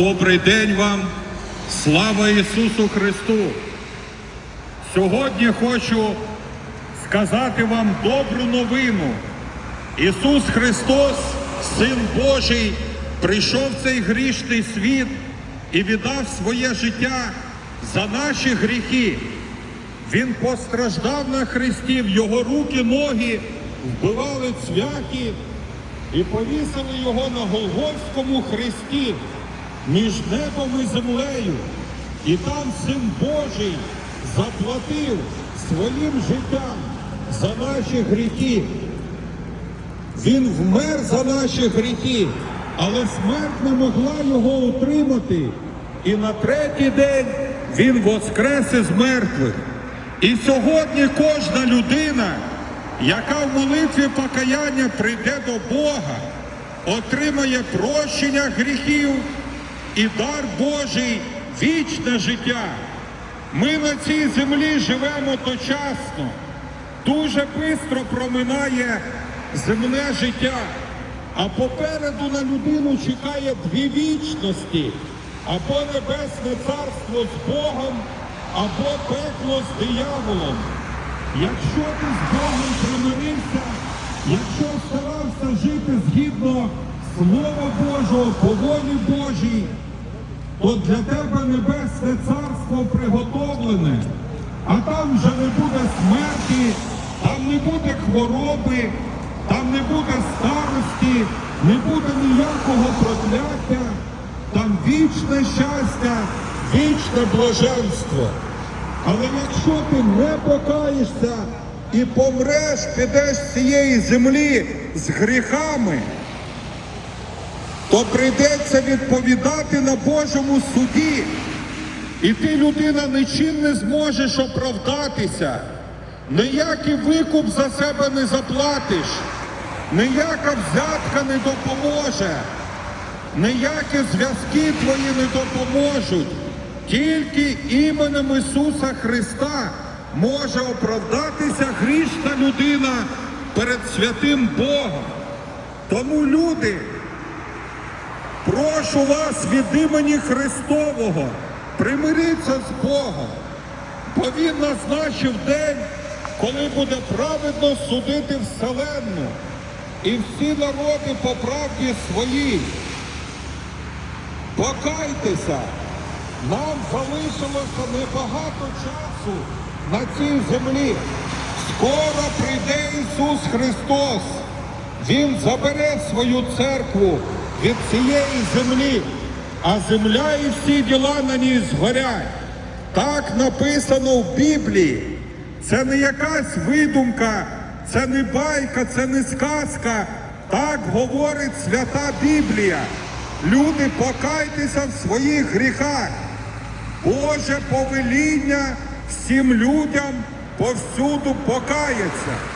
Добрий день вам! Слава Ісусу Христу! Сьогодні хочу сказати вам добру новину. Ісус Христос, Син Божий, прийшов в цей грішний світ і віддав своє життя за наші гріхи. Він постраждав на хресті, в його руки, ноги вбивали цвяхи і повісили його на Голгофському хресті між небом і землею. І там Син Божий заплатив своїм життям за наші гріхи. Він вмер за наші гріхи, але смерть не могла його утримати. І на третій день він воскрес із мертвих. І сьогодні кожна людина, яка в молитві покаяння прийде до Бога, отримає прощення гріхів і дар Божий вічне життя. Ми на цій землі живемо точасно. Дуже швидко проминає земне життя, а попереду на людину чекає дві вічності або небесне царство з Богом, або пекло з дияволом. Якщо ти з Богом примирився, якщо старався жити згідно Слова Божого, по волі Божій, то для тебе небесне царство приготовлене, а там вже не буде смерті, там не буде хвороби, там не буде старості, не буде ніякого прокляття, там вічне щастя, вічне блаженство. Але якщо ти не покаєшся і помреш, підеш з цієї землі з гріхами, то прийдеться відповідати на Божому суді. І ти, людина, нічим не зможеш оправдатися. Ніякий викуп за себе не заплатиш, ніяка взятка не допоможе, ніякі зв'язки твої не допоможуть. Тільки іменем Ісуса Христа може оправдатися грішна людина перед святим Богом. Тому люди. Прошу вас від імені Христового, примиріться з Богом, бо Він назначив день, коли буде праведно судити вселенну і всі народи по правді своїй. Покайтеся, нам залишилося небагато часу на цій землі. Скоро прийде Ісус Христос. Він забере свою церкву від цієї землі, а земля і всі діла на ній згорять. Так написано в Біблії. Це не якась видумка, це не байка, це не сказка. Так говорить свята Біблія. Люди, покайтеся в своїх гріхах. Боже повеління всім людям повсюду покаяться.